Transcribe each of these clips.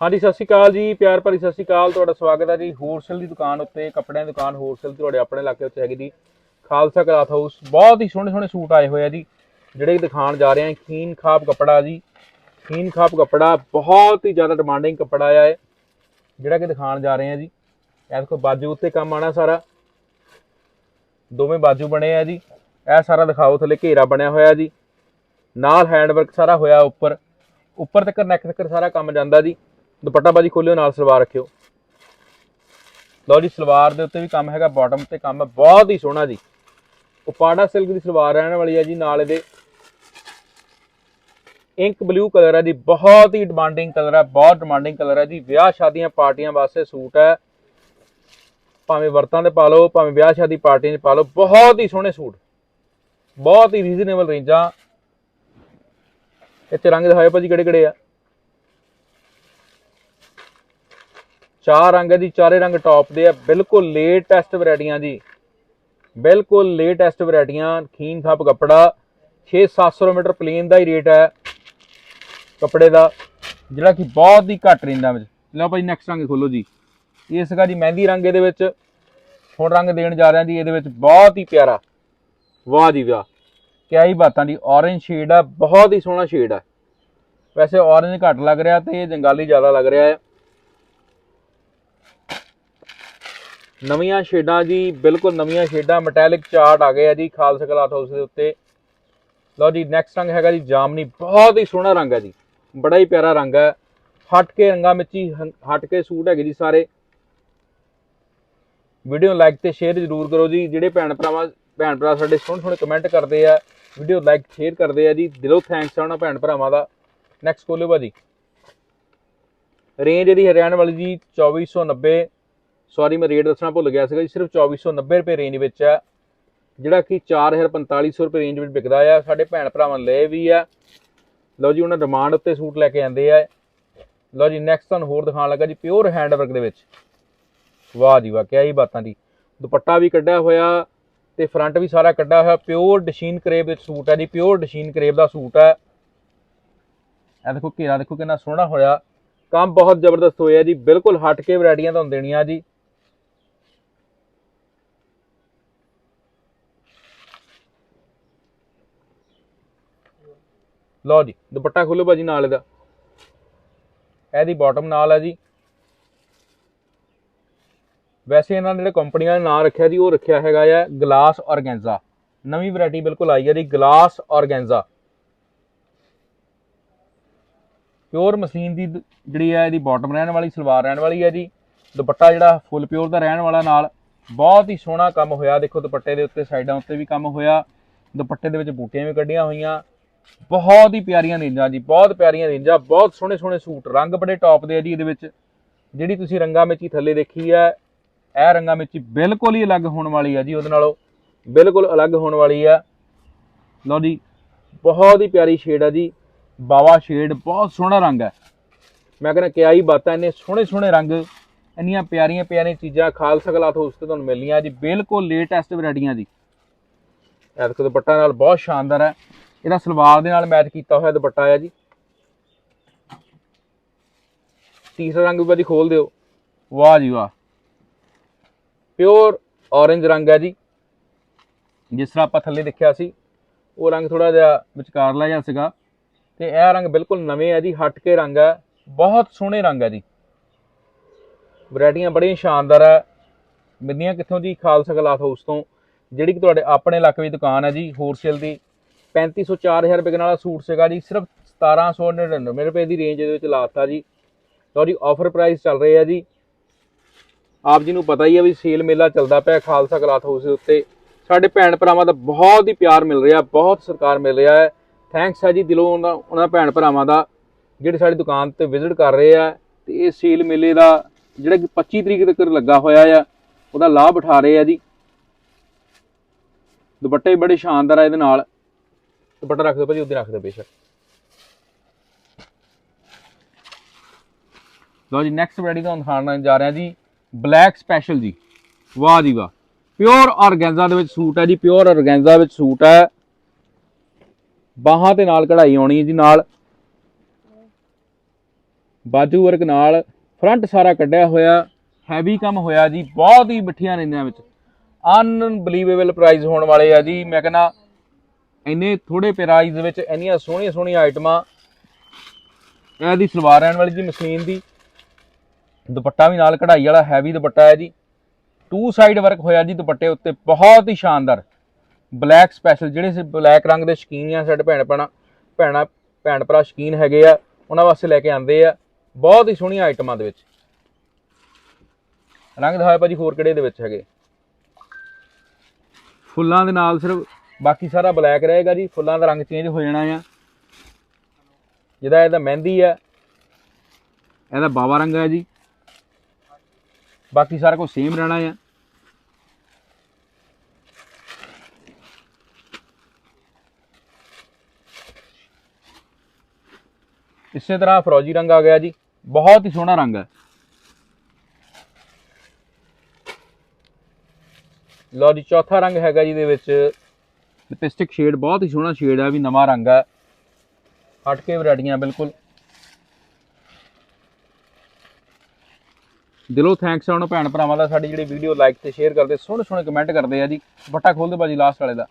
ਹਾਂਜੀ, ਸਤਿ ਸ਼੍ਰੀ ਅਕਾਲ ਜੀ, ਪਿਆਰ ਭਰੀ ਸਤਿ ਸ਼੍ਰੀ ਅਕਾਲ। ਤੁਹਾਡਾ ਸਵਾਗਤ ਹੈ ਜੀ ਹੋਲਸੇਲ ਦੀ ਦੁਕਾਨ ਉੱਤੇ, ਕੱਪੜਿਆਂ ਦੀ ਦੁਕਾਨ ਹੋਲਸੇਲ ਤੁਹਾਡੇ ਆਪਣੇ ਇਲਾਕੇ ਉੱਤੇ ਹੈਗੀ ਜੀ। ਖਾਲਸਾ ਕਲਾਥ ਹਾਊਸ, ਬਹੁਤ ਹੀ ਸੋਹਣੇ ਸੋਹਣੇ ਸੂਟ ਆਏ ਹੋਏ ਆ ਜੀ, ਜਿਹੜੇ ਕਿ ਦਿਖਾਉਣ ਜਾ ਰਹੇ ਹਾਂ। ਖੀਨ ਖਾਪ ਕੱਪੜਾ ਜੀ, ਖੀਨ ਖਾਪ ਕੱਪੜਾ, ਬਹੁਤ ਹੀ ਜ਼ਿਆਦਾ ਡਿਮਾਂਡਿੰਗ ਕੱਪੜਾ ਆਇਆ ਹੈ ਜਿਹੜਾ ਕਿ ਦਿਖਾਉਣ ਜਾ ਰਹੇ ਹਾਂ ਜੀ। ਇਹ ਦੇਖੋ, ਬਾਜੂ ਉੱਤੇ ਕੰਮ ਆਣਾ ਸਾਰਾ। ਦੋਵੇਂ ਬਾਜੂ ਬਣੇ ਆ ਜੀ। ਇਹ ਸਾਰਾ ਦਿਖਾਓ, ਥੱਲੇ ਘੇਰਾ ਬਣਿਆ ਹੋਇਆ ਜੀ। ਨਾਲ ਹੈਂਡਵਰਕ ਸਾਰਾ ਹੋਇਆ ਉੱਪਰ। ਉੱਪਰ ਤੱਕ ਨੈਕ ਤੱਕ ਸਾਰਾ ਕੰਮ ਜਾਂਦਾ ਜੀ। ਦੁਪੱਟਾ ਬਾਜੀ ਖੋਲਿਓ, ਨਾਲ ਸਲਵਾਰ ਰੱਖਿਓ। ਲਓ ਜੀ, ਸਲਵਾਰ ਦੇ ਉੱਤੇ ਵੀ ਕੰਮ ਹੈਗਾ ਬਾਟਮ ਤੇ ਕੰਮ ਹੈ। ਬਹੁਤ ਹੀ ਸੋਹਣਾ ਜੀ। ਉਪਾੜਾ ਸਿਲਕ ਦੀ ਸਲਵਾਰ ਰਹਿਣ ਵਾਲੀ ਹੈ ਜੀ, ਨਾਲ ਇਹਦੇ ਇੰਕ ਬਲੂ ਕਲਰ ਹੈ ਜੀ। ਬਹੁਤ ਹੀ ਡਿਮਾਂਡਿੰਗ ਕਲਰ ਹੈ, ਬਹੁਤ ਡਿਮਾਂਡਿੰਗ ਕਲਰ ਹੈ ਜੀ। ਵਿਆਹ ਸ਼ਾਦੀਆਂ ਪਾਰਟੀਆਂ ਵਾਸਤੇ ਸੂਟ ਹੈ। ਭਾਵੇਂ ਵਰਤਾਂ 'ਤੇ ਪਾ ਲਓ, ਭਾਵੇਂ ਵਿਆਹ ਸ਼ਾਦੀ ਪਾਰਟੀਆਂ 'ਚ ਪਾ ਲਓ, ਬਹੁਤ ਹੀ ਸੋਹਣੇ ਸੂਟ। ਬਹੁਤ ਹੀ ਰੀਜ਼ਨੇਬਲ ਰੇਂਜਾਂ। ਇੱਥੇ ਰੰਗ ਦਿਖਾਓ ਭਾਜੀ ਕਿਹੜੇ ਕਿਹੜੇ ਆ। ਚਾਰ ਰੰਗ ਹੈ ਜੀ, ਚਾਰੇ ਰੰਗ ਟੌਪ ਦੇ ਆ। ਬਿਲਕੁਲ ਲੇਟੈਸਟ ਵੈਰਾਈਟੀਆਂ ਜੀ। ਬਿਲਕੁਲ ਲੇਟੈਸਟ ਵੈਰਾਈਟੀਆਂ ਖੀਨ ਖਾਪ ਕੱਪੜਾ। 6-700 ਮੀਟਰ ਪਲੇਨ ਦਾ ਹੀ ਰੇਟ ਹੈ ਕੱਪੜੇ ਦਾ। ਜਿਹੜਾ ਕਿ ਬਹੁਤ ਹੀ ਘੱਟ ਰਹਿੰਦਾ ਵਿੱਚ। ਲਓ ਭਾਈ ਨੈਕਸਟ ਰੰਗ ਖੋਲੋ ਜੀ। ਇਹ ਸੀਗਾ ਜੀ ਮਹਿੰਦੀ ਰੰਗ ਇਹਦੇ ਵਿੱਚ। ਹੁਣ ਰੰਗ ਦੇਣ ਜਾ ਰਿਹਾ ਜੀ, ਇਹਦੇ ਵਿੱਚ ਬਹੁਤ ਹੀ ਪਿਆਰਾ। ਵਾਹ ਜੀ ਵਾਹ। ਕਿਆ ਹੀ ਬਾਤਾਂ ਦੀ orange ਸ਼ੇਡ ਆ, ਬਹੁਤ ਹੀ ਸੋਹਣਾ ਸ਼ੇਡ ਆ। ਵੈਸੇ orange ਘੱਟ ਲੱਗ ਰਿਹਾ ਤੇ ਇਹ ਜੰਗਾਲੀ ਜ਼ਿਆਦਾ ਲੱਗ ਰਿਹਾ ਹੈ। ਨਵੀਆਂ ਸ਼ੇਡਾਂ ਜੀ, ਬਿਲਕੁਲ ਨਵੀਆਂ ਸ਼ੇਡਾਂ ਮੈਟੈਲਿਕ ਚਾਰਟ ਆ ਗਏ ਆ ਜੀ, ਖਾਲਸਾ ਕਲਾਥ ਹਾਊਸ ਦੇ ਉੱਤੇ। ਲਓ ਜੀ ਨੈਕਸਟ ਰੰਗ ਹੈਗਾ ਜੀ ਜਾਮਨੀ, ਬਹੁਤ ਹੀ ਸੋਹਣਾ ਰੰਗ ਹੈ ਜੀ, ਬੜਾ ਹੀ ਪਿਆਰਾ ਰੰਗ ਹੈ ਹਟ ਕੇ ਰੰਗਾਂ ਵਿੱਚ ਹੀ ਹੰ- ਹਟ ਕੇ ਸੂਟ ਹੈਗੇ ਜੀ ਸਾਰੇ। ਵੀਡੀਓ ਲਾਈਕ ਤੇ ਸ਼ੇਅਰ ਜ਼ਰੂਰ ਕਰੋ ਜੀ, ਜਿਹੜੇ ਭੈਣ ਭਰਾਵਾਂ, ਭੈਣ ਭਰਾ ਸਾਡੇ ਸੋਹਣੇ ਸੋਹਣੇ ਕਮੈਂਟ ਕਰਦੇ ਆ, ਵੀਡੀਓ ਲਾਈਕ ਸ਼ੇਅਰ ਕਰਦੇ ਆ ਜੀ, ਦਿਲੋਂ ਥੈਂਕਸ ਆ ਉਹਨਾਂ ਭੈਣ ਭਰਾਵਾਂ ਦਾ। ਨੈਕਸਟ ਖੋਲਿਓ ਭਾਜੀ। ਰੇਂਜ ਇਹਦੀ ਹਰਿਆਣਾ ਵਾਲੀ ਜੀ 2490 ਸੌਰੀ, ਮੈਂ ਰੇਟ ਦੱਸਣਾ ਭੁੱਲ ਗਿਆ ਸੀਗਾ ਜੀ, ਸਿਰਫ 2490 ਰੁਪਏ ਰੇਂਜ ਵਿੱਚ ਹੈ ਜਿਹੜਾ ਕਿ 4450 ਰੁਪਏ ਰੇਂਜ ਵਿੱਚ ਵਿਕਦਾ ਆ। ਸਾਡੇ ਭੈਣ ਭਰਾਵਾਂ ਲਏ ਵੀ ਆ। ਲਓ ਜੀ, ਉਹਨਾਂ ਡਿਮਾਂਡ ਉੱਤੇ ਸੂਟ ਲੈ ਕੇ ਆਂਦੇ ਆ। ਲਓ ਜੀ ਨੈਕਸਟ ਤੁਹਾਨੂੰ ਹੋਰ ਦਿਖਾਉਣ ਲੱਗਾ ਜੀ ਪਿਓਰ ਹੈਂਡ ਵਰਕ ਦੇ ਵਿੱਚ। ਵਾਹ ਜੀ ਵਾਹ, ਕਿਆ ਹੀ ਬਾਤਾਂ ਦੀ ਦੁਪੱਟਾ ਵੀ ਕੱਢਿਆ ਹੋਇਆ ਤੇ ਫਰੰਟ ਵੀ ਸਾਰਾ ਕੱਢਿਆ ਹੋਇਆ। ਪਿਓਰ ਡਸ਼ੀਨ ਕਰੇਬ ਦੇ ਸੂਟ ਹੈ ਜੀ ਪਿਓਰ ਡਸ਼ੀਨ ਕਰੇਬ ਦਾ ਸੂਟ ਹੈ ਇਹ ਦੇਖੋ ਘੇਰਾ ਦੇਖੋ ਕਿੰਨਾ ਸੋਹਣਾ ਹੋਇਆ। ਕੰਮ ਬਹੁਤ ਜ਼ਬਰਦਸਤ ਹੋਇਆ ਜੀ, ਬਿਲਕੁਲ ਹਟ ਕੇ ਵੈਰਾਈਟੀਆਂ ਤੁਹਾਨੂੰ ਦੇਣੀਆਂ ਜੀ। ਲਓ ਜੀ, ਦੁਪੱਟਾ ਖੋਲੋ ਭਾਜੀ ਨਾਲ ਇਹਦਾ। ਇਹਦੀ ਬਾਟਮ ਨਾਲ ਹੈ ਜੀ। ਵੈਸੇ ਇਹਨਾਂ ਨੇ ਜਿਹੜੇ ਕੰਪਨੀਆਂ ਨੇ ਨਾਂ ਰੱਖਿਆ ਜੀ, ਉਹ ਰੱਖਿਆ ਹੈਗਾ ਆ ਗਲਾਸ ਆਰਗੈਂਜ਼ਾ ਨਵੀਂ ਵੈਰਾਈਟੀ ਬਿਲਕੁਲ ਆਈ ਹੈ ਜੀ, ਗਲਾਸ ਆਰਗੈਂਜ਼ਾ ਪਿਓਰ ਮਸ਼ੀਨ ਦੀ ਜਿਹੜੀ ਹੈ ਇਹਦੀ ਬਾਟਮ ਰਹਿਣ ਵਾਲੀ, ਸਲਵਾਰ ਰਹਿਣ ਵਾਲੀ ਹੈ ਜੀ। ਦੁਪੱਟਾ ਜਿਹੜਾ ਫੁੱਲ ਪਿਓਰ ਦਾ ਰਹਿਣ ਵਾਲਾ ਨਾਲ ਬਹੁਤ ਹੀ ਸੋਹਣਾ ਕੰਮ ਹੋਇਆ। ਦੇਖੋ ਦੁਪੱਟੇ ਦੇ ਉੱਤੇ, ਸਾਈਡਾਂ ਉੱਤੇ ਵੀ ਕੰਮ ਹੋਇਆ। ਦੁਪੱਟੇ ਦੇ ਵਿੱਚ ਬੂਟੀਆਂ ਵੀ ਕੱਢੀਆਂ ਹੋਈਆਂ। ਬਹੁਤ ਹੀ ਪਿਆਰੀਆਂ ਰੇਂਜਾਂ ਜੀ, ਬਹੁਤ ਪਿਆਰੀਆਂ ਰੇਂਜਾਂ ਬਹੁਤ ਸੋਹਣੇ ਸੋਹਣੇ ਸੂਟ, ਰੰਗ ਬੜੇ ਟੌਪ ਦੇ ਆ ਜੀ ਇਹਦੇ ਵਿੱਚ। ਜਿਹੜੀ ਤੁਸੀਂ ਰੰਗਾਂ ਵਿੱਚ ਹੀ ਥੱਲੇ ਦੇਖੀ ਹੈ, ਇਹ ਰੰਗਾਂ ਵਿੱਚ ਬਿਲਕੁਲ ਹੀ ਅਲੱਗ ਹੋਣ ਵਾਲੀ ਆ ਜੀ, ਉਹਦੇ ਨਾਲੋਂ ਬਿਲਕੁਲ ਅਲੱਗ ਹੋਣ ਵਾਲੀ ਆ। ਲਓ ਜੀ, ਬਹੁਤ ਹੀ ਪਿਆਰੀ ਸ਼ੇਡ ਆ ਜੀ, ਬਾਵਾ ਸ਼ੇਡ ਬਹੁਤ ਸੋਹਣਾ ਰੰਗ ਹੈ। ਮੈਂ ਕਹਿੰਦਾ ਕਿਆ ਹੀ ਬਾਤਾਂ, ਇੰਨੇ ਸੋਹਣੇ ਸੋਹਣੇ ਰੰਗ, ਇੰਨੀਆਂ ਪਿਆਰੀਆਂ ਪਿਆਰੀਆਂ ਚੀਜ਼ਾਂ ਖਾਲਸਾ ਕਲਾਥ ਹਾਊਸ ਤੇ ਤੁਹਾਨੂੰ ਮਿਲਣੀਆਂ ਜੀ, ਬਿਲਕੁਲ ਲੇਟੈਸਟ ਵੈਰਾਈਟੀਆਂ ਜੀ। ਇਹ ਦੇਖੋ ਦੁਪੱਟਾ ਨਾਲ ਬਹੁਤ ਸ਼ਾਨਦਾਰ ਹੈ। ਇਹਦਾ ਸਲਵਾਰ ਦੇ ਨਾਲ ਮੈਚ ਕੀਤਾ ਹੋਇਆ ਦੁਪੱਟਾ ਹੈ ਜੀ। ਤੀਸਰਾ ਰੰਗ ਵੀ ਭਾਜੀ ਖੋਲ ਦਿਓ। ਵਾਹ ਜੀ ਵਾਹ। ਪਿਓਰ orange ਰੰਗ ਹੈ ਜੀ। ਜਿਸ ਤਰ੍ਹਾਂ ਆਪਾਂ ਥੱਲੇ ਦੇਖਿਆ ਸੀ, ਉਹ ਰੰਗ ਥੋੜਾ ਜਿਹਾ ਵਿਚਕਾਰਲਾ ਜਿਹਾ ਸੀਗਾ। ਤੇ ਇਹ ਰੰਗ ਬਿਲਕੁਲ ਨਵੇਂ ਹੈ ਜੀ ਹਟ ਕੇ ਰੰਗ ਹੈ ਬਹੁਤ ਸੋਹਣੇ ਰੰਗ ਹੈ ਜੀ। ਵੈਰਾਈਟੀਆਂ ਬੜੀਆਂ ਸ਼ਾਨਦਾਰ ਹੈ ਮਿਲਦੀਆਂ ਕਿੱਥੋਂ ਜੀ ਖਾਲਸਾ ਕਲਾਥ ਹਾਊਸ ਤੋਂ, ਜਿਹੜੀ ਕਿ ਤੁਹਾਡੇ ਆਪਣੇ ਇਲਾਕੇ ਦੀ ਦੁਕਾਨ ਹੈ ਜੀ ਹੋਲਸੇਲ ਦੀ। 3500 4000 ਰੁਪਏ ਵਾਲਾ ਸੂਟ ਸੀਗਾ ਜੀ, ਸਿਰਫ 1799 ਰੁਪਏ ਦੀ ਰੇਂਜ ਦੇ ਵਿੱਚ ਲਾਤਾ ਜੀ। ਲਓ ਜੀ ਆਫਰ ਪ੍ਰਾਈਸ ਚੱਲ ਰਹੇ ਆ ਜੀ। ਆਪ ਜੀ ਨੂੰ ਪਤਾ ਹੀ ਹੈ ਵੀ ਸੇਲ ਮੇਲਾ ਚੱਲਦਾ ਪਿਆ ਖਾਲਸਾ ਕਲਾਥ ਹਾਊਸ ਦੇ ਉੱਤੇ। ਸਾਡੇ ਭੈਣ ਭਰਾਵਾਂ ਦਾ ਬਹੁਤ ਹੀ ਪਿਆਰ ਮਿਲ ਰਿਹਾ, ਬਹੁਤ ਸਤਿਕਾਰ ਮਿਲ ਰਿਹਾ ਹੈ। ਥੈਂਕਸ ਹੈ ਜੀ ਦਿਲੋਂ ਉਹਨਾਂ ਭੈਣ ਭਰਾਵਾਂ ਦਾ, ਜਿਹੜੇ ਸਾਡੀ ਦੁਕਾਨ ਤੇ ਵਿਜ਼ਿਟ ਕਰ ਰਹੇ ਆ। ਤੇ ਇਹ ਸੇਲ ਮੇਲੇ ਦਾ ਜਿਹੜਾ ਕਿ 25 ਤਰੀਕ ਤੱਕ ਲੱਗਾ ਹੋਇਆ ਆ, ਉਹਦਾ ਲਾਭ ਉਠਾ ਰਹੇ ਆ ਜੀ। ਦੁਪੱਟੇ ਵੀ ਬੜੇ ਸ਼ਾਨਦਾਰ ਆ ਇਹਦੇ ਨਾਲ। ਦੁਪੱਟਾ ਰੱਖ ਦਿਓ ਭਾਜੀ, ਉਹਦੇ ਰੱਖ ਦਿਓ ਬੇਸ਼ੱਕ। ਲਓ ਜੀ ਨੈਕਸਟ ਵੈਰਾਈਟੀ ਤੁਹਾਨੂੰ ਦਿਖਾਉਣ ਜਾ ਰਿਹਾ ਜੀ ਬਲੈਕ ਸਪੈਸ਼ਲ ਜੀ। ਵਾਹ ਜੀ ਵਾਹ। ਪਿਓਰ ਆਰਗੈਂਜ਼ਾ ਦੇ ਵਿੱਚ ਸੂਟ ਹੈ ਜੀ ਪਿਓਰ ਆਰਗੈਂਜ਼ਾ ਵਿੱਚ ਸੂਟ ਹੈ। ਬਾਹਾਂ ਤੇ ਨਾਲ ਕਢਾਈ ਆਉਣੀ ਹੈ ਜੀ, ਨਾਲ। ਬਾਜੂ ਵਰਕ ਨਾਲ ਫਰੰਟ ਸਾਰਾ ਕੱਢਿਆ ਹੋਇਆ ਹੈਵੀ ਕੰਮ ਹੋਇਆ ਜੀ, ਬਹੁਤ ਹੀ ਮਿੱਠੀਆਂ ਰਹਿੰਦੀਆਂ ਵਿੱਚ। ਅਨਬਲੀਵੇਬਲ ਪ੍ਰਾਈਸ ਹੋਣ ਵਾਲੇ ਆ ਜੀ, ਮੈਂ ਕਹਿੰਦਾ ਇੰਨੇ ਥੋੜੇ ਪ੍ਰਾਈਸ ਦੇ ਵਿੱਚ ਇੰਨੀਆਂ ਸੋਹਣੀਆਂ ਸੋਹਣੀਆਂ ਆਈਟਮਾਂ। ਇਹ ਦੀ ਸਲਵਾਰ ਰਹਿਣ ਵਾਲੀ ਜੀ ਮਸ਼ੀਨ ਦੀ। ਦੁਪੱਟਾ ਵੀ ਨਾਲ ਕਢਾਈ ਵਾਲਾ ਹੈਵੀ ਦੁਪੱਟਾ ਹੈ ਜੀ। ਟੂ ਸਾਈਡ ਵਰਕ ਹੋਇਆ ਜੀ ਦੁਪੱਟੇ ਉੱਤੇ, ਬਹੁਤ ਹੀ ਸ਼ਾਨਦਾਰ। ਬਲੈਕ ਸਪੈਸ਼ਲ ਜਿਹੜੇ ਬਲੈਕ ਰੰਗ ਦੇ ਸ਼ਕੀਨ ਆ ਸਾਡੇ ਭੈਣ ਭੈਣਾਂ ਭੈਣਾਂ, ਭੈਣ ਭਰਾ ਸ਼ਕੀਨ ਹੈਗੇ ਆ, ਉਹਨਾਂ ਵਾਸਤੇ ਲੈ ਕੇ ਆਂਦੇ ਆ। ਬਹੁਤ ਹੀ ਸੋਹਣੀਆਂ ਆਈਟਮਾਂ ਦੇ ਵਿੱਚ। ਰੰਗ ਦਿਖਾਇਆ ਭਾਜੀ ਹੋਰ ਕਿਹੜੇ ਦੇ ਵਿੱਚ ਹੈਗੇ। ਫੁੱਲਾਂ ਦੇ ਨਾਲ ਸਿਰਫ ਬਾਕੀ ਸਾਰਾ ਬਲੈਕ ਰਹੇਗਾ ਜੀ, ਫੁੱਲਾਂ ਦਾ ਰੰਗ ਚੇਂਜ ਹੋ ਜਾਣਾ ਆ। ਜਿਹਦਾ ਇਹਦਾ ਮਹਿੰਦੀ ਆ ਇਹਦਾ ਬਾਵਾ ਰੰਗ ਹੈ ਜੀ। ਬਾਕੀ ਸਾਰਾ ਕੁਝ ਸੇਮ ਰਹਿਣਾ ਆ। ਇਸੇ ਤਰ੍ਹਾਂ ਫਰੋਜੀ ਰੰਗ ਆ ਗਿਆ ਜੀ, ਬਹੁਤ ਹੀ ਸੋਹਣਾ ਰੰਗ ਹੈ ਲਓ ਜੀ, ਚੌਥਾ ਰੰਗ ਹੈਗਾ ਜੀ ਦੇ ਵਿੱਚ ਲਿਪਸਟਿਕ ਸ਼ੇਡ ਬਹੁਤ ਹੀ ਸੋਹਣਾ ਸ਼ੇਡ ਹੈ ਵੀ ਨਵਾਂ ਰੰਗ ਹੈ ਹਟ ਕੇ ਵੈਰਾਈਟੀਆਂ ਬਿਲਕੁਲ। ਦਿਲੋਂ ਥੈਂਕਸ ਆ ਉਹਨਾਂ ਭੈਣ ਭਰਾਵਾਂ ਦਾ, ਸਾਡੀ ਜਿਹੜੀ ਵੀਡੀਓ ਲਾਈਕ ਤੇ ਸ਼ੇਅਰ ਕਰਦੇ, ਸੋਹਣੇ ਸੋਹਣੇ ਕਮੈਂਟ ਕਰਦੇ ਆ ਜੀ। ਬੱਟਾ ਖੋਲ ਦੇ ਬਾਜੀ ਲਾਸਟ ਵਾਲੇ ਦਾ।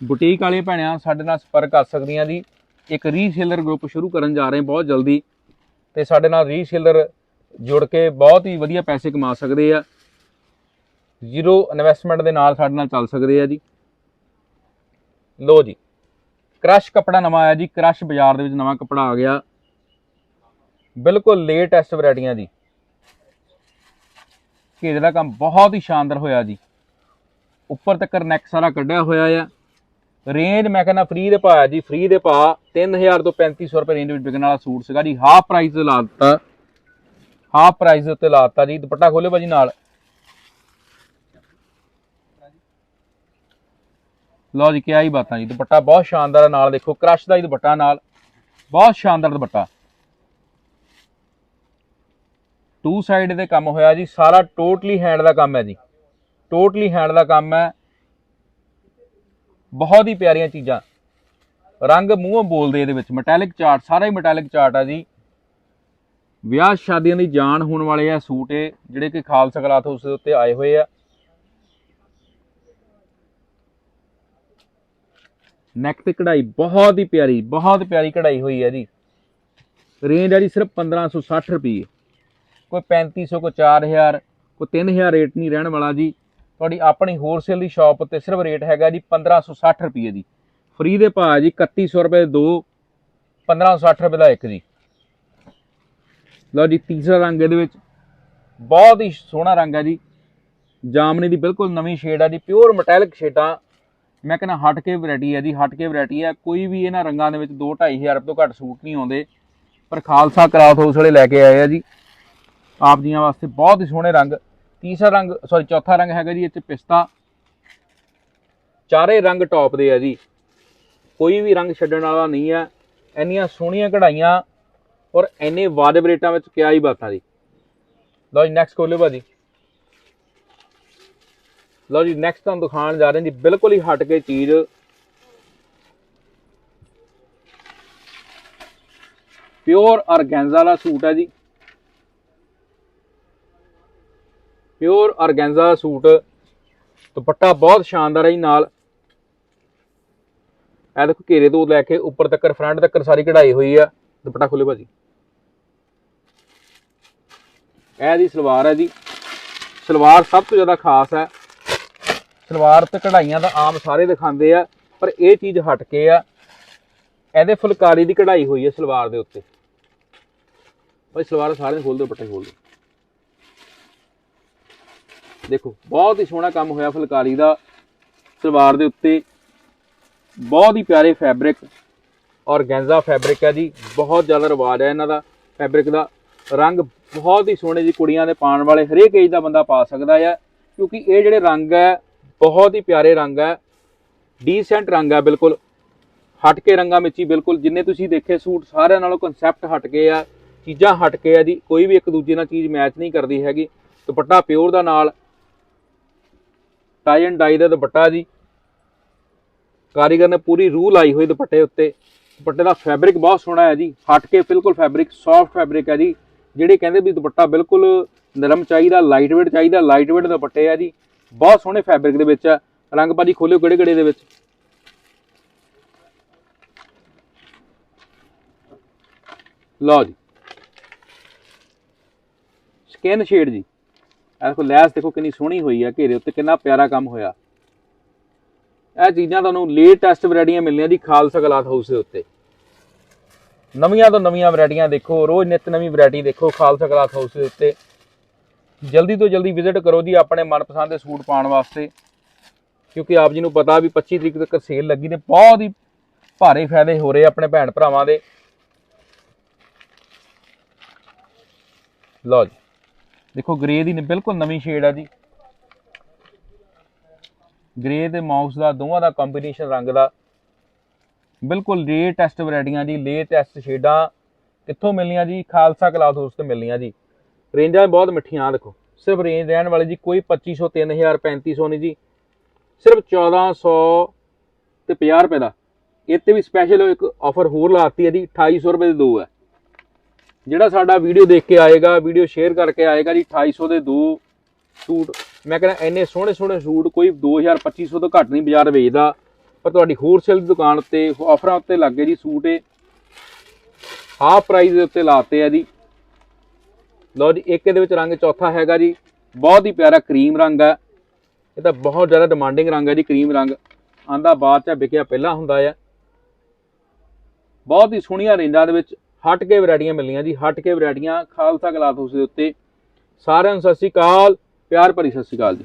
ਬੁਟੀਕ ਵਾਲੇ ਭੈਣਾਂ, ਸਾਡੇ ਨਾਲ ਸੰਪਰਕ ਕਰ ਸਕਦੀਆਂ ਜੀ। ਇੱਕ ਰੀਸੇਲਰ ਗਰੁੱਪ ਸ਼ੁਰੂ ਕਰਨ ਜਾ ਰਹੇ ਬਹੁਤ ਜਲਦੀ। ਤੇ ਸਾਡੇ ਨਾਲ ਰੀਸੇਲਰ ਜੁੜ ਕੇ ਬਹੁਤ ਹੀ ਵਧੀਆ ਪੈਸੇ ਕਮਾ ਸਕਦੇ ਆ। ਜ਼ੀਰੋ ਇਨਵੈਸਟਮੈਂਟ ਦੇ ਨਾਲ ਸਾਡੇ ਨਾਲ ਚੱਲ ਸਕਦੇ ਆ ਜੀ। ਲੋ ਜੀ ਕ੍ਰਸ਼ ਕਪੜਾ ਨਵਾਂ ਆਇਆ ਜੀ ਕ੍ਰਸ਼ ਬਾਜ਼ਾਰ ਦੇ ਵਿੱਚ ਨਵਾਂ ਕਪੜਾ ਆ ਗਿਆ। ਬਿਲਕੁਲ ਲੇਟੈਸਟ ਵੈਰਾਈਟੀਆਂ ਜੀ। ਘੇਰੇ ਦਾ ਕੰਮ ਬਹੁਤ ਹੀ ਸ਼ਾਨਦਾਰ ਹੋਇਆ ਜੀ। ਉੱਪਰ ਤੱਕ ਨੈਕ ਸਾਰਾ ਕੱਢਿਆ ਹੋਇਆ ਆ। ਰੇਂਜ ਮੈਂ ਕਹਿੰਦਾ ਫ੍ਰੀ ਦੇ ਭਾਅ ਜੀ ਫ੍ਰੀ ਦੇ ਭਾਅ 3000 ਤੋਂ 3500 ਰੁਪਏ ਰੇਂਜ ਵਿੱਚ ਵਿਕਣ ਵਾਲਾ ਸੂਟ ਸੀਗਾ ਜੀ। ਹਾਫ ਪ੍ਰਾਈਸ ਤੇ ਲਾ ਦਿੱਤਾ। ਹਾਫ ਪ੍ਰਾਈਸ ਦੇ ਉੱਤੇ ਲਾ ਦਿੱਤਾ ਜੀ, ਦੁਪੱਟਾ ਖੋਲਿਓ ਭਾਜੀ ਨਾਲ। ਲਓ ਜੀ, ਕਿਆ ਹੀ ਬਾਤਾਂ ਜੀ, ਦੁਪੱਟਾ ਬਹੁਤ ਸ਼ਾਨਦਾਰ ਹੈ ਨਾਲ ਦੇਖੋ, ਕ੍ਰਸ਼ ਦਾ ਹੀ ਦੁਪੱਟਾ ਨਾਲ। ਬਹੁਤ ਸ਼ਾਨਦਾਰ ਦੁਪੱਟਾ। ਟੂ ਸਾਈਡ ਦੇ ਕੰਮ ਹੋਇਆ ਜੀ, ਸਾਰਾ ਟੋਟਲੀ ਹੈਂਡ ਦਾ ਕੰਮ ਹੈ ਜੀ। ਟੋਟਲੀ ਹੈਂਡ ਦਾ ਕੰਮ ਹੈ। ਬਹੁਤ ਹੀ ਪਿਆਰੀਆਂ ਚੀਜ਼ਾਂ। ਰੰਗ ਮੂੰਹੋਂ ਬੋਲਦੇ ਇਹਦੇ ਵਿੱਚ ਮੈਟੈਲਿਕ ਚਾਰਟ ਸਾਰਾ ਹੀ ਮੈਟੈਲਿਕ ਚਾਰਟ ਆ ਜੀ। ਵਿਆਹ ਸ਼ਾਦੀਆਂ ਦੀ ਜਾਨ ਹੋਣ ਵਾਲੇ ਆ ਸੂਟ ਇਹ, ਜਿਹੜੇ ਕਿ ਖਾਲਸਾ ਕਲਾਥ ਉਸ ਦੇ ਉੱਤੇ ਆਏ ਹੋਏ ਆ। ਨੈਕ ਤੇ ਕਢਾਈ ਬਹੁਤ ਹੀ ਪਿਆਰੀ, ਬਹੁਤ ਪਿਆਰੀ ਕਢਾਈ ਹੋਈ ਹੈ ਜੀ। ਰੇਂਜ ਆ ਜੀ ਸਿਰਫ 1560 ਰੁਪਏ ਕੋਈ 3500 ਕੋਈ 4000 ਕੋਈ 3000 ਰੇਟ ਨਹੀਂ ਰਹਿਣ ਵਾਲਾ ਜੀ। ਤੁਹਾਡੀ ਆਪਣੀ ਹੋਲਸੇਲ ਦੀ ਸ਼ਾਪ ਉੱਤੇ ਸਿਰਫ ਰੇਟ ਹੈਗਾ ਜੀ 1560 ਰੁਪਏ ਦੀ। ਫ੍ਰੀ ਦੇ ਭਾਅ ਜੀ 3100 ਰੁਪਏ ਦੇ ਦੋ 1560 ਰੁਪਏ ਦਾ ਇੱਕ ਜੀ। ਲਓ ਜੀ, ਤੀਸਰਾ ਰੰਗ ਇਹਦੇ ਵਿੱਚ। ਬਹੁਤ ਹੀ ਸੋਹਣਾ ਰੰਗ ਹੈ ਜੀ। ਜਾਮਨੀ ਦੀ ਬਿਲਕੁਲ ਨਵੀਂ ਸ਼ੇਡ ਆ ਜੀ ਪਿਓਰ ਮੈਟੈਲਿਕ ਸ਼ੇਡਾਂ ਮੈਂ ਕਹਿੰਦਾ ਹਟ ਕੇ ਵੈਰਾਈਟੀ ਹੈ ਜੀ, ਹਟ ਕੇ ਵੈਰਾਈਟੀ ਹੈ ਕੋਈ ਵੀ ਇਹਨਾਂ ਰੰਗਾਂ ਦੇ ਵਿੱਚ 2 2500 ਰੁਪਏ ਤੋਂ ਘੱਟ ਸੂਟ ਨਹੀਂ ਆਉਂਦੇ। ਪਰ ਖਾਲਸਾ ਕਰਾਫਟ ਹਾਊਸ ਵਾਲੇ ਲੈ ਕੇ ਆਏ ਆ ਜੀ। ਆਪ ਜੀਆਂ ਵਾਸਤੇ ਬਹੁਤ ਹੀ ਸੋਹਣੇ ਰੰਗ। ਤੀਸਰਾ ਰੰਗ ਸੌਰੀ ਚੌਥਾ ਰੰਗ ਹੈਗਾ ਜੀ, ਇਹ 'ਚ ਪਿਸਤਾ। ਚਾਰੇ ਰੰਗ ਟੌਪ ਦੇ ਆ ਜੀ। ਕੋਈ ਵੀ ਰੰਗ ਛੱਡਣ ਵਾਲਾ ਨਹੀਂ ਆ। ਇੰਨੀਆਂ ਸੋਹਣੀਆਂ ਕਢਾਈਆਂ। ਔਰ ਇੰਨੇ ਵਾਜਬ ਰੇਟਾਂ ਵਿੱਚ ਕਿਆ ਹੀ ਬਾਤਾਂ ਜੀ ਲਓ ਜੀ ਨੈਕਸਟ ਖੋਲਿਓ ਭਾਜੀ। ਲਓ ਜੀ ਨੈਕਸਟ ਤੁਹਾਨੂੰ ਦਿਖਾਉਣ ਜਾ ਰਹੇ ਜੀ, ਬਿਲਕੁਲ ਹੀ ਹਟ ਕੇ ਚੀਜ਼। ਪਿਓਰ ਆਰਗੈਂਜ਼ਾ ਵਾਲਾ ਸੂਟ ਹੈ ਜੀ। ਪਿਓਰ ਆਰਗੈਂਜ਼ਾ ਦਾ ਸੂਟ। ਦੁਪੱਟਾ ਬਹੁਤ ਸ਼ਾਨਦਾਰ ਹੈ ਜੀ ਨਾਲ। ਇਹ ਦੇਖੋ ਘੇਰੇ ਤੋਂ ਲੈ ਕੇ ਉੱਪਰ ਤੱਕ ਫਰੰਟ ਤੱਕ ਸਾਰੀ ਕਢਾਈ ਹੋਈ ਆ। ਦੁਪੱਟਾ ਖੋਲੇ ਭਾਜੀ। ਇਹ ਦੀ ਸਲਵਾਰ ਹੈ ਜੀ। ਸਲਵਾਰ ਸਭ ਤੋਂ ਜ਼ਿਆਦਾ ਖਾਸ ਹੈ। ਸਲਵਾਰ ਤੇ ਕਢਾਈਆਂ ਦਾ ਆਮ ਸਾਰੇ ਦਿਖਾਉਂਦੇ ਆ, ਪਰ ਇਹ ਚੀਜ਼ ਹਟ ਕੇ ਆ। ਇਹਦੇ ਫੁਲਕਾਰੀ ਦੀ ਕਢਾਈ ਹੋਈ ਹੈ ਸਲਵਾਰ ਦੇ ਉੱਤੇ। ਭਾਈ ਸਲਵਾਰ ਸਾਰੇ ਖੋਲ ਦਿਓ ਪੱਟੇ ਖੋਲ ਦਿਓ। ਦੇਖੋ, ਬਹੁਤ ਹੀ ਸੋਹਣਾ ਕੰਮ ਹੋਇਆ ਫੁਲਕਾਰੀ ਦਾ ਸਲਵਾਰ ਦੇ ਉੱਤੇ। ਬਹੁਤ ਹੀ ਪਿਆਰੇ ਫੈਬਰਿਕ ਔਰਗੈਂਜ਼ਾ ਫੈਬਰਿਕ ਹੈ ਜੀ। ਬਹੁਤ ਜ਼ਿਆਦਾ ਰਿਵਾਜ ਹੈ ਇਹਨਾਂ ਦਾ, ਫੈਬਰਿਕ ਦਾ। ਰੰਗ ਬਹੁਤ ਹੀ ਸੋਹਣੇ ਜੀ ਕੁੜੀਆਂ ਦੇ ਪਾਉਣ ਵਾਲੇ ਹਰੇਕ ਏਜ ਦਾ ਬੰਦਾ ਪਾ ਸਕਦਾ ਆ, ਕਿਉਂਕਿ ਇਹ ਜਿਹੜੇ ਰੰਗ ਹੈ, ਬਹੁਤ ਹੀ ਪਿਆਰੇ ਰੰਗ ਹੈ। ਡੀਸੈਂਟ ਰੰਗ ਹੈ ਬਿਲਕੁਲ। ਹਟ ਕੇ ਰੰਗਾਂ ਵਿੱਚ ਹੀ ਬਿਲਕੁਲ, ਜਿੰਨੇ ਤੁਸੀਂ ਦੇਖੇ ਸੂਟ, ਸਾਰਿਆਂ ਨਾਲੋਂ ਕਨਸੈਪਟ ਹਟ ਕੇ ਆ, ਚੀਜ਼ਾਂ ਹਟ ਕੇ ਆ ਜੀ। ਕੋਈ ਵੀ ਇੱਕ ਦੂਜੇ ਨਾਲ ਚੀਜ਼ ਮੈਚ ਨਹੀਂ ਕਰਦੀ ਹੈਗੀ। ਦੁਪੱਟਾ ਪਿਓਰ ਦਾ ਨਾਲ। ਟਾਈ ਐਂਡ ਡਾਈ ਦਾ ਦੁਪੱਟਾ ਜੀ। ਕਾਰੀਗਰ ਨੇ ਪੂਰੀ ਰੂਹ ਲਾਈ ਹੋਈ ਦੁਪੱਟੇ ਉੱਤੇ। ਦੁਪੱਟੇ ਦਾ ਫੈਬਰਿਕ ਬਹੁਤ ਸੋਹਣਾ ਹੈ ਜੀ। ਹਟ ਕੇ ਬਿਲਕੁਲ ਫੈਬਰਿਕ ਸੌਫਟ ਫੈਬਰਿਕ ਹੈ ਜੀ। ਜਿਹੜੇ ਕਹਿੰਦੇ ਵੀ ਦੁਪੱਟਾ ਬਿਲਕੁਲ ਨਰਮ ਚਾਹੀਦਾ ਲਾਈਟ ਵੇਟ ਚਾਹੀਦਾ ਲਾਈਟ ਵੇਟ ਦੁਪੱਟੇ ਆ ਜੀ। ਬਹੁਤ ਸੋਹਣੇ ਫੈਬਰਿਕ ਦੇ ਵਿੱਚ ਆ। ਰੰਗ ਭਾਜੀ ਖੋਲਿਓ ਕਿਹੜੇ ਕਿਹੜੇ ਦੇ ਵਿੱਚ। ਲਓ ਜੀ। ਸਕਿਨ ਸ਼ੇਡ ਜੀ। ਇਹ ਦੇਖੋ, ਲੈਸ ਦੇਖੋ ਕਿੰਨੀ ਸੋਹਣੀ ਹੋਈ ਆ, ਘੇਰੇ ਉੱਤੇ ਕਿੰਨਾ ਪਿਆਰਾ ਕੰਮ ਹੋਇਆ। ਇਹ ਚੀਜ਼ਾਂ ਤੁਹਾਨੂੰ ਲੇਟੈਸਟ ਵੈਰਾਈਟੀਆਂ ਮਿਲਣੀਆਂ ਜੀ, ਖਾਲਸਾ ਕਲਾਥ ਹਾਊਸ ਦੇ ਉੱਤੇ। ਨਵੀਆਂ ਤੋਂ ਨਵੀਆਂ ਵੈਰਾਈਟੀਆਂ ਦੇਖੋ, ਰੋਜ਼ ਨਿਤ ਨਵੀਂ ਵੈਰਾਈਟੀ ਦੇਖੋ, ਖਾਲਸਾ ਕਲਾਥ ਹਾਊਸ ਦੇ ਉੱਤੇ। ਜਲਦੀ ਤੋਂ ਜਲਦੀ ਵਿਜ਼ਿਟ ਕਰੋ ਜੀ ਆਪਣੇ ਮਨਪਸੰਦ ਦੇ ਸੂਟ ਪਾਉਣ ਵਾਸਤੇ। ਕਿਉਂਕਿ ਆਪ ਜੀ ਨੂੰ ਪਤਾ ਵੀ 25 ਤਰੀਕ ਤੱਕ ਸੇਲ ਲੱਗੀ ਤੇ ਬਹੁਤ ਹੀ ਭਾਰੇ ਫਾਇਦੇ ਹੋ ਰਹੇ ਆਪਣੇ ਭੈਣ ਭਰਾਵਾਂ ਦੇ। ਲਓ ਜੀ। ਦੇਖੋ ਗ੍ਰੇ ਦੀ ਬਿਲਕੁਲ ਨਵੀਂ ਸ਼ੇਡ ਆ ਜੀ। ਗ੍ਰੇ ਤੇ ਮਾਊਸ ਦਾ, ਦੋਵਾਂ ਦਾ ਕੰਬੀਨੇਸ਼ਨ ਰੰਗ ਦਾ। ਬਿਲਕੁਲ ਲੇਟੈਸਟ ਵੈਰਾਈਟੀਆਂ ਜੀ ਲੇਟੈਸਟ ਸ਼ੇਡਾਂ। ਕਿੱਥੋਂ ਮਿਲਣੀਆਂ ਜੀ? ਖਾਲਸਾ ਕਲਾਸ ਹਾਊਸ ਤੇ ਮਿਲਣੀਆਂ ਜੀ। ਰੇਂਜਾਂ ਵੀ ਬਹੁਤ ਮਿੱਠੀਆਂ ਆਹ ਦੇਖੋ। ਸਿਰਫ ਰੇਂਜ ਰਹਿਣ ਵਾਲੀ ਜੀ ਕੋਈ 2500 3000 3500 ਨਹੀਂ ਜੀ। ਸਿਰਫ 1400 ਤੇ 50 ਰੁਪਏ ਦਾ। ਇਹ ਤੇ ਵੀ ਸਪੈਸ਼ਲ ਇੱਕ ਆਫਰ ਹੋਰ ਲਾਤੀ ਹੈ ਜੀ 2800 ਰੁਪਏ ਦੇ ਦੋ ਹੈ। ਜਿਹੜਾ ਸਾਡਾ ਵੀਡੀਓ ਦੇਖ ਕੇ ਆਏਗਾ ਵੀਡੀਓ ਸ਼ੇਅਰ ਕਰਕੇ ਆਏਗਾ ਜੀ 2800 ਦੇ ਦੋ ਸੂਟ। ਮੈਂ ਕਹਿੰਦਾ ਇੰਨੇ ਸੋਹਣੇ ਸੋਹਣੇ ਸੂਟ ਕੋਈ 2000 2500 ਤੋਂ ਘੱਟ ਨਹੀਂ ਬਾਜ਼ਾਰ ਵੇਚਦਾ। ਪਰ ਤੁਹਾਡੀ ਹੋਲਸੇਲ ਦੀ ਦੁਕਾਨ ਉੱਤੇ ਆਫਰਾਂ ਉੱਤੇ ਲੱਗੇ ਜੀ ਸੂਟ ਇਹ। ਹਾਫ ਪ੍ਰਾਈਸ ਦੇ ਉੱਤੇ ਲਾਤੇ ਆ ਜੀ। ਲਓ ਜੀ, ਇੱਕ ਇਹਦੇ ਵਿੱਚ ਰੰਗ ਚੌਥਾ ਹੈਗਾ ਜੀ। ਬਹੁਤ ਹੀ ਪਿਆਰਾ ਕਰੀਮ ਰੰਗ ਹੈ ਇਹ ਤਾਂ ਬਹੁਤ ਜ਼ਿਆਦਾ ਡਿਮਾਂਡਿੰਗ ਰੰਗ ਹੈ ਜੀ, ਕਰੀਮ ਰੰਗ। ਆਂਦਾ ਬਾਅਦ ਚ ਵਿਕਿਆ ਪਹਿਲਾਂ ਹੁੰਦਾ ਆ। ਬਹੁਤ ਹੀ ਸੋਹਣੀਆਂ ਰੇਂਜਾਂ ਦੇ ਵਿੱਚ ਹਟ ਕੇ ਵੈਰਾਈਟੀਆਂ ਮਿਲੀਆਂ ਜੀ, ਹਟ ਕੇ ਵੈਰਾਈਟੀਆਂ। ਖਾਲਸਾ ਕਲਾਥ ਹਾਊਸ ਦੇ ਉੱਤੇ। ਸਾਰਿਆਂ ਨੂੰ ਸਤਿ ਸ਼੍ਰੀ ਅਕਾਲ, ਪਿਆਰ ਭਰੀ ਸਤਿ ਸ਼੍ਰੀ ਅਕਾਲ ਜੀ।